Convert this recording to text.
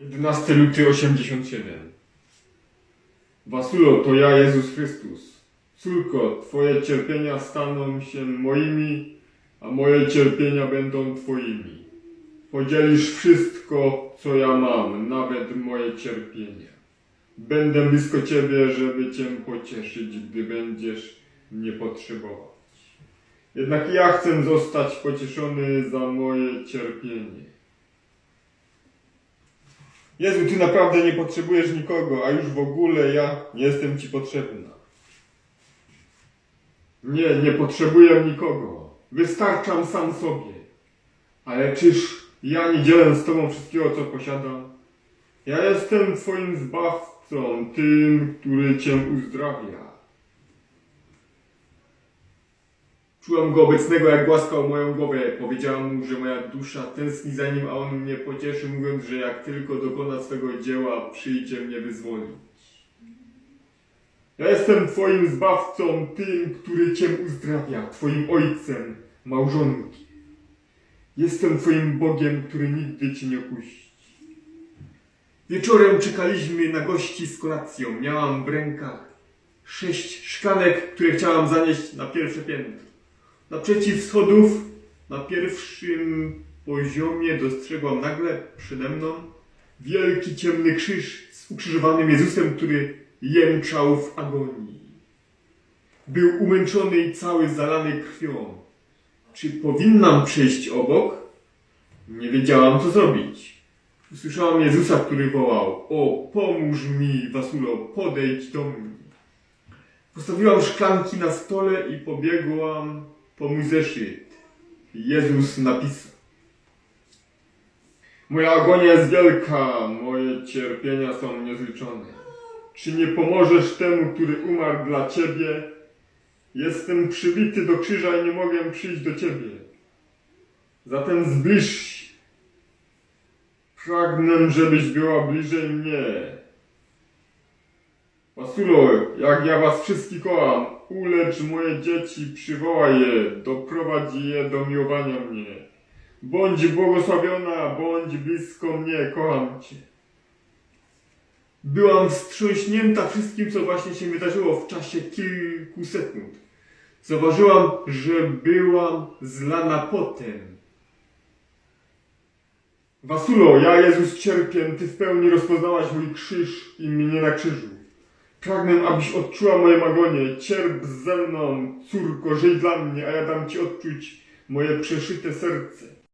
11 luty 87 Wasulo, to ja Jezus Chrystus. Córko, Twoje cierpienia staną się moimi, a moje cierpienia będą Twoimi. Podzielisz wszystko, co ja mam, nawet moje cierpienia. Będę blisko Ciebie, żeby Cię pocieszyć, gdy będziesz mnie potrzebować. Jednak ja chcę zostać pocieszony za moje cierpienie. Jezu, Ty naprawdę nie potrzebujesz nikogo, a już w ogóle ja nie jestem Ci potrzebna. Nie, nie potrzebuję nikogo. Wystarczam sam sobie. Ale czyż ja nie dzielę z Tobą wszystkiego, co posiadam? Ja jestem Twoim zbawcą, tym, który Cię uzdrawia. Czułem go obecnego, jak głaskał moją głowę. Powiedziałam mu, że moja dusza tęskni za nim, a on mnie pocieszy, mówiąc, że jak tylko dokona swego dzieła, przyjdzie mnie wyzwolić. Ja jestem Twoim zbawcą, tym, który Cię uzdrawia, Twoim ojcem, małżonkiem. Jestem Twoim Bogiem, który nigdy Cię nie opuści. Wieczorem czekaliśmy na gości z kolacją. Miałam w rękach sześć szklanek, które chciałam zanieść na pierwsze piętro. Naprzeciw schodów, na pierwszym poziomie dostrzegłam nagle przede mną wielki ciemny krzyż z ukrzyżowanym Jezusem, który jęczał w agonii. Był umęczony i cały zalany krwią. Czy powinnam przejść obok? Nie wiedziałam, co zrobić. Usłyszałam Jezusa, który wołał: O, pomóż mi, Wasulo, podejdź do mnie. Postawiłam szklanki na stole i pobiegłam po mój zeszyt. Jezus napisał. Moja agonia jest wielka, moje cierpienia są niezliczone. Czy nie pomożesz temu, który umarł dla Ciebie? Jestem przybity do krzyża i nie mogę przyjść do Ciebie. Zatem zbliż się. Pragnę, żebyś była bliżej mnie. Wasulo, jak ja was wszystkich kocham, ulecz moje dzieci, przywołaj je, doprowadź je do miłowania mnie. Bądź błogosławiona, bądź blisko mnie, kocham cię. Byłam wstrząśnięta wszystkim, co właśnie się wydarzyło w czasie kilku sekund. Zauważyłam, że byłam zlana potem. Wasulo, ja Jezus cierpię, Ty w pełni rozpoznałaś mój krzyż i mnie na krzyżu. Pragnę, abyś odczuła moje agonie. Cierp ze mną, córko, żyj dla mnie, a ja dam Ci odczuć moje przeszyte serce.